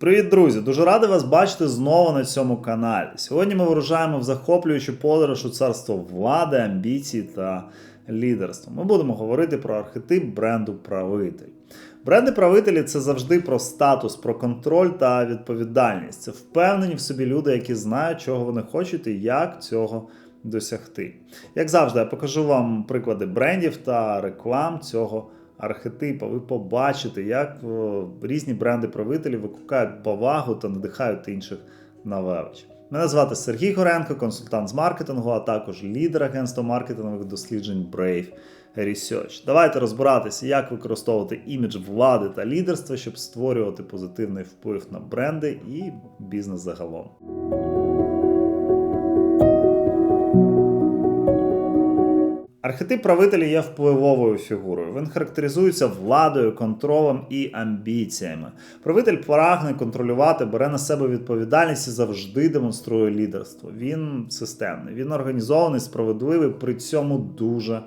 Привіт, друзі! Дуже радий вас бачити знову на цьому каналі. Сьогодні ми вирушаємо в захоплюючу подорож у царство влади, амбіцій та лідерства. Ми будемо говорити про архетип бренду правитель. Бренди правителі це завжди про статус, про контроль та відповідальність. Це впевнені в собі люди, які знають, чого вони хочуть і як цього досягти. Як завжди, я покажу вам приклади брендів та реклам цього архетипа. Ви побачите, як різні бренди правителі викликають повагу та надихають інших на велич. Мене звати Сергій Горенко, консультант з маркетингу, а також лідер агентства маркетингових досліджень Brave Research. Давайте розбиратися, як використовувати імідж влади та лідерства, щоб створювати позитивний вплив на бренди і бізнес загалом. Архетип правителя є впливовою фігурою. Він характеризується владою, контролем і амбіціями. Правитель прагне контролювати, бере на себе відповідальність і завжди демонструє лідерство. Він системний, він організований, справедливий, при цьому дуже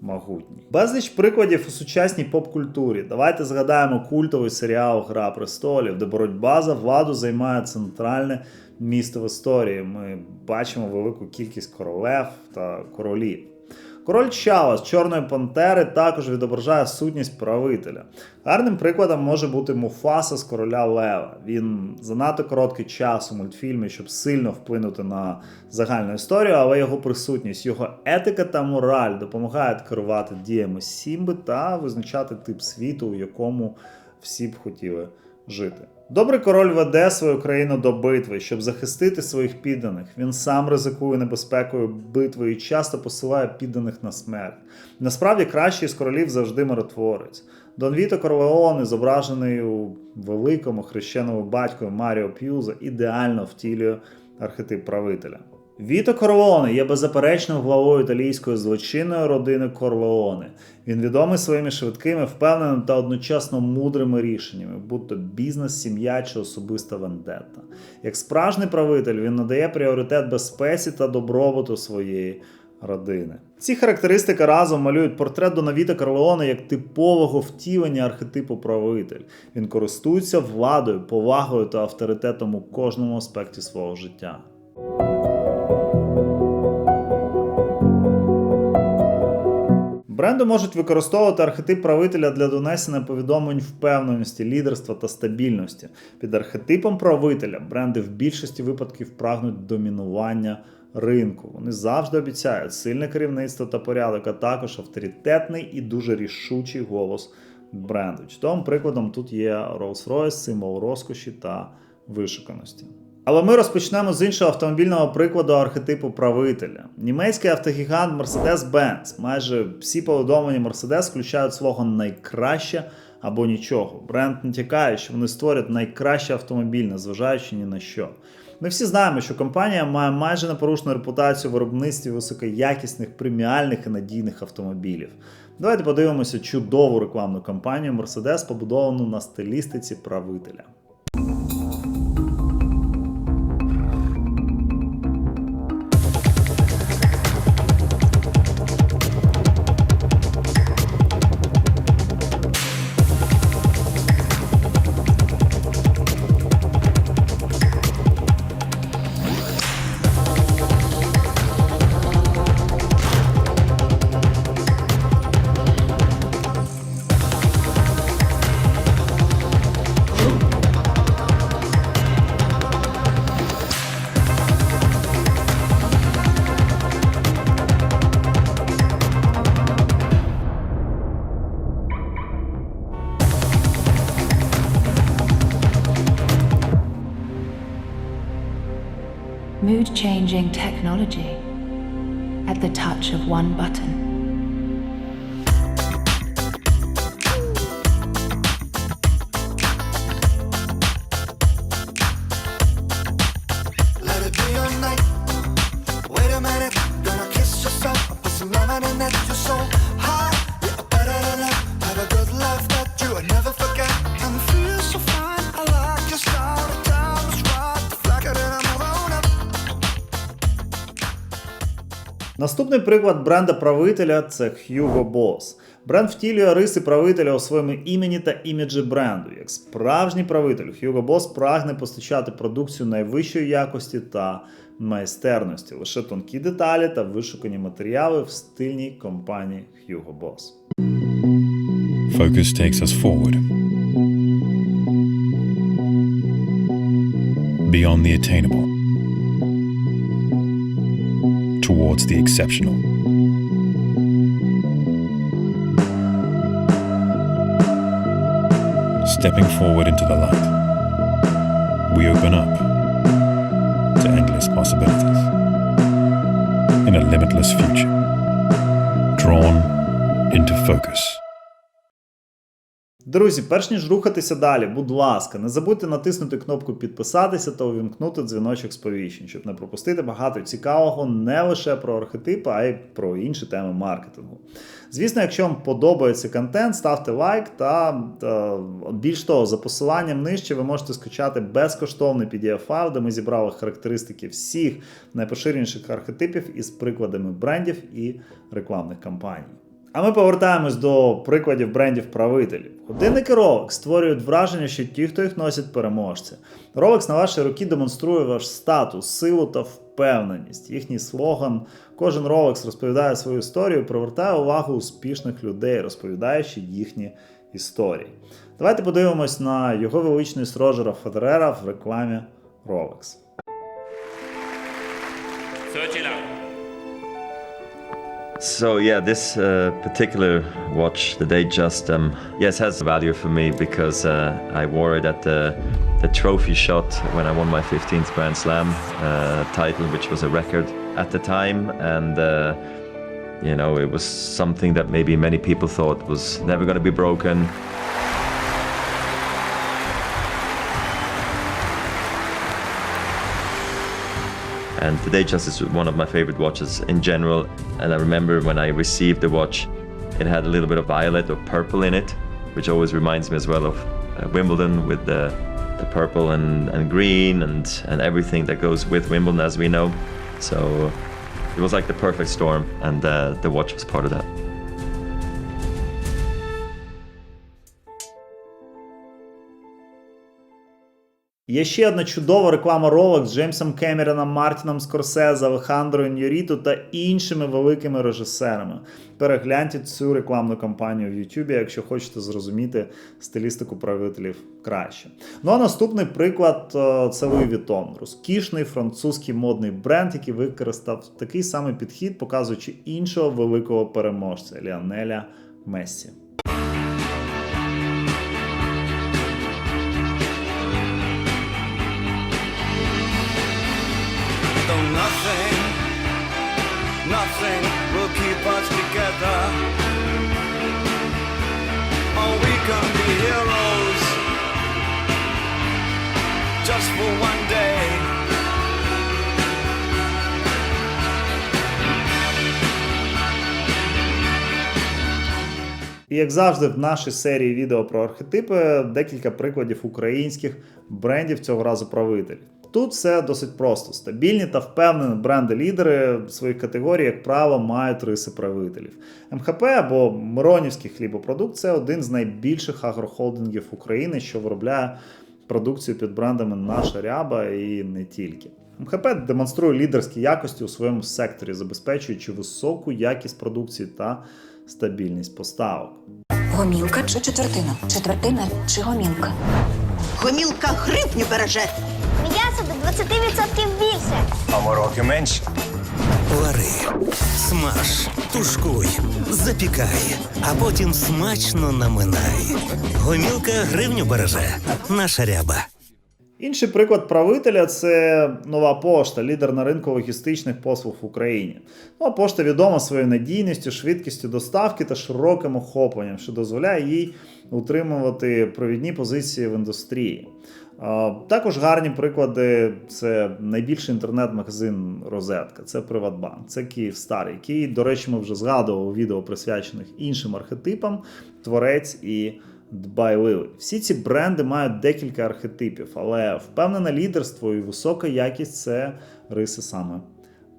могутній. Безліч прикладів у сучасній поп-культурі. Давайте згадаємо культовий серіал Гра престолів, де боротьба за владу займає центральне місто в історії. Ми бачимо велику кількість королев та королів. Король Чава з Чорної Пантери також відображає сутність правителя. Гарним прикладом може бути Муфаса з короля Лева. Він занадто короткий час у мультфільмі, щоб сильно вплинути на загальну історію, але його присутність, його етика та мораль допомагають керувати діями Сімби та визначати тип світу, у якому всі б хотіли жити. Добрий король веде свою країну до битви, щоб захистити своїх підданих. Він сам ризикує небезпекою битви і часто посилає підданих на смерть. Насправді кращий з королів завжди миротворець. Дон Віто Корлеоне, зображений у великому хрещеному батькові Маріо П'юза, ідеально втілює архетип правителя. Віто Корлеоне є беззаперечним главою італійської злочинної родини Корлеоне. Він відомий своїми швидкими, впевненими та одночасно мудрими рішеннями, будь то бізнес, сім'я чи особиста вендетта. Як справжній правитель, він надає пріоритет безпеці та добробуту своєї родини. Ці характеристики разом малюють портрет Донавіта Корлеоне як типового втілення архетипу правитель. Він користується владою, повагою та авторитетом у кожному аспекті свого життя. Бренди можуть використовувати архетип правителя для донесення повідомлень впевненості, лідерства та стабільності. Під архетипом правителя бренди в більшості випадків прагнуть домінування ринку. Вони завжди обіцяють сильне керівництво та порядок, а також авторитетний і дуже рішучий голос бренду. Чудовим прикладом тут є Rolls-Royce, символ розкоші та вишуканості. Але ми розпочнемо з іншого автомобільного прикладу архетипу правителя. Німецький автогігант Mercedes-Benz. Майже всі повідомлення Mercedes включають свого найкраще або нічого. Бренд натякає, що вони створять найкращий автомобіль, незважаючи ні на що. Ми всі знаємо, що компанія має майже непорушну репутацію в виробництві високоякісних, преміальних і надійних автомобілів. Давайте подивимося чудову рекламну кампанію Mercedes, побудовану на стилістиці правителя. Mood changing technology at the touch of one button. Let it be your night. Wait a minute, gonna kiss yourself. Put some in. Наступний приклад бренда правителя це Hugo Boss. Бренд втілює риси правителя у своєму імені та іміджі бренду. Як справжній правитель, Hugo Boss прагне постачати продукцію найвищої якості та майстерності, лише тонкі деталі та вишукані матеріали в стильній компанії Hugo Boss. Focus takes us forward. Beyond the attainable. Towards the exceptional. Stepping forward into the light, we open up to endless possibilities. In a limitless future, drawn into focus. Друзі, перш ніж рухатися далі, будь ласка, не забудьте натиснути кнопку підписатися та увімкнути дзвіночок сповіщень, щоб не пропустити багато цікавого не лише про архетипи, а й про інші теми маркетингу. Звісно, якщо вам подобається контент, ставте лайк та, та більш того, за посиланням нижче ви можете скачати безкоштовний PDF-файл, де ми зібрали характеристики всіх найпоширеніших архетипів із прикладами брендів і рекламних кампаній. А ми повертаємось до прикладів брендів правителів. Годинники Rolex створюють враження, що ті, хто їх носять переможці. Rolex на ваші руки демонструє ваш статус, силу та впевненість. Їхній слоган, кожен Rolex розповідає свою історію, привертає увагу успішних людей, розповідаючи їхні історії. Давайте подивимось на його величність Роджера Федерера в рекламі Rolex. Сочіна. So yeah, this uh, particular watch, the Datejust, um, yes, has value for me because uh, I wore it at the the trophy shot when I won my 15th Grand Slam uh, title, which was a record at the time, and uh, you know it was something that maybe many people thought was never going to be broken. And the Datejust is one of my favorite watches in general. And I remember when I received the watch, it had a little bit of violet or purple in it, which always reminds me as well of uh, Wimbledon with the, the purple and, and green and, and everything that goes with Wimbledon, as we know. So it was like the perfect storm, and uh, the watch was part of that. Є ще одна чудова реклама Rolex з Джеймсом Кемероном, Мартіном Скорсезе, Алехандро Іньоріто та іншими великими режисерами. Перегляньте цю рекламну кампанію в YouTube, якщо хочете зрозуміти стилістику правителів краще. Ну а наступний приклад е, це Louis Vuitton. розкішний французький модний бренд, який використав такий самий підхід, показуючи іншого великого переможця Ліанеля Мессі. Nothing, nothing will keep us together. Oh, we can be heroes just for one day. І як завжди, в нашій серії відео про архетипи декілька прикладів українських брендів цього разу правителів. Тут все досить просто. Стабільні та впевнені бренди-лідери своїх категорій, як правило, мають риси правителів. МХП або Миронівський хлібопродукт це один з найбільших агрохолдингів України, що виробляє продукцію під брендами Наша Ряба і не тільки. МХП демонструє лідерські якості у своєму секторі, забезпечуючи високу якість продукції та стабільність поставок. Гомілка чи четвертина? Четвертина чи гомілка? Гомілка гривню береже. М'ясо до 20% більше. Вари, смаж, тушкуй, запікай, а потім смачно наминай. Гомілка гривню береже. Наша ряба. Інший приклад правителя це нова пошта, лідер на ринку логістичних послуг в Україні. Нова пошта відома своєю надійністю, швидкістю доставки та широким охопленням, що дозволяє їй утримувати провідні позиції в індустрії. Також гарні приклади це найбільший інтернет-магазин Розетка, це Приватбанк, це Київстар, який, до речі, ми вже згадували у відео присвячених іншим архетипам, творець і дбайливий. Всі ці бренди мають декілька архетипів, але впевнене лідерство і висока якість це риси саме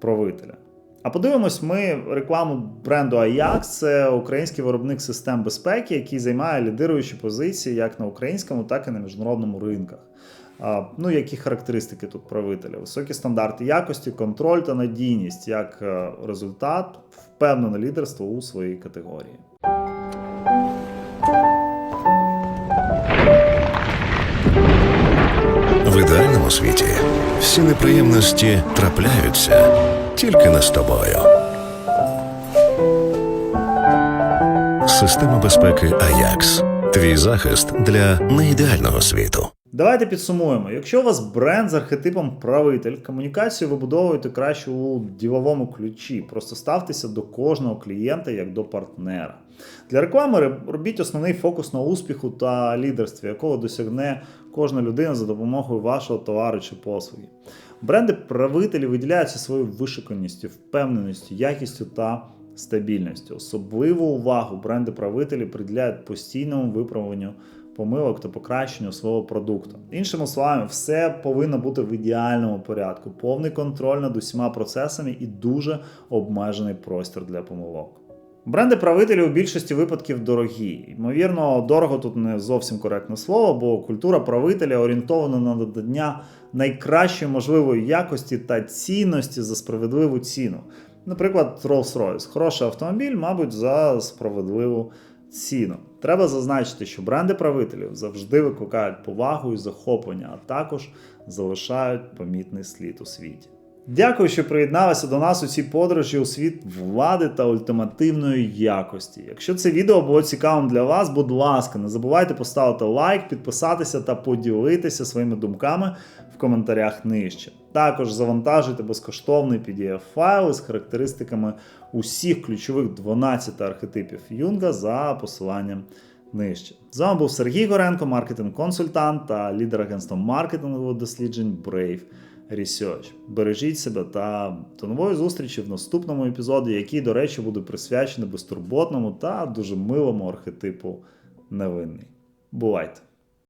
правителя. А подивимось ми рекламу бренду Ajax. Це український виробник систем безпеки, який займає лідируючі позиції як на українському, так і на міжнародному ринках. Ну, які характеристики тут правителя? Високі стандарти якості, контроль та надійність як е, результат, впевнене лідерство у своїй категорії. В ідеальному світі всі неприємності трапляються тільки не з тобою. Система безпеки Аякс. Твій захист для неідеального світу. Давайте підсумуємо. Якщо у вас бренд з архетипом правитель, комунікацію вибудовуєте краще у діловому ключі. Просто ставтеся до кожного клієнта як до партнера. Для реклами робіть основний фокус на успіху та лідерстві, якого досягне кожна людина за допомогою вашого товару чи послуги. Бренди правителі виділяються своєю вишиканістю, впевненістю, якістю та стабільністю. Особливу увагу бренди правителі приділяють постійному виправленню помилок та покращенню свого продукту. Іншими словами, все повинно бути в ідеальному порядку, повний контроль над усіма процесами і дуже обмежений простір для помилок. Бренди правителі у більшості випадків дорогі. Ймовірно, дорого тут не зовсім коректне слово, бо культура правителя орієнтована на надання найкращої можливої якості та цінності за справедливу ціну. Наприклад, Rolls-Royce. Хороший автомобіль, мабуть, за справедливу ціну. Треба зазначити, що бренди правителів завжди викликають повагу і захоплення, а також залишають помітний слід у світі. Дякую, що приєдналися до нас у цій подорожі у світ влади та ультимативної якості. Якщо це відео було цікавим для вас, будь ласка, не забувайте поставити лайк, підписатися та поділитися своїми думками в коментарях нижче. Також завантажуйте безкоштовний PDF-файл із характеристиками усіх ключових 12 архетипів Юнга за посиланням нижче. З вами був Сергій Горенко, маркетинг-консультант та лідер агентства маркетингових досліджень Brave Research. Бережіть себе та до нової зустрічі в наступному епізоді, який, до речі, буде присвячений безтурботному та дуже милому архетипу невинний. Бувайте!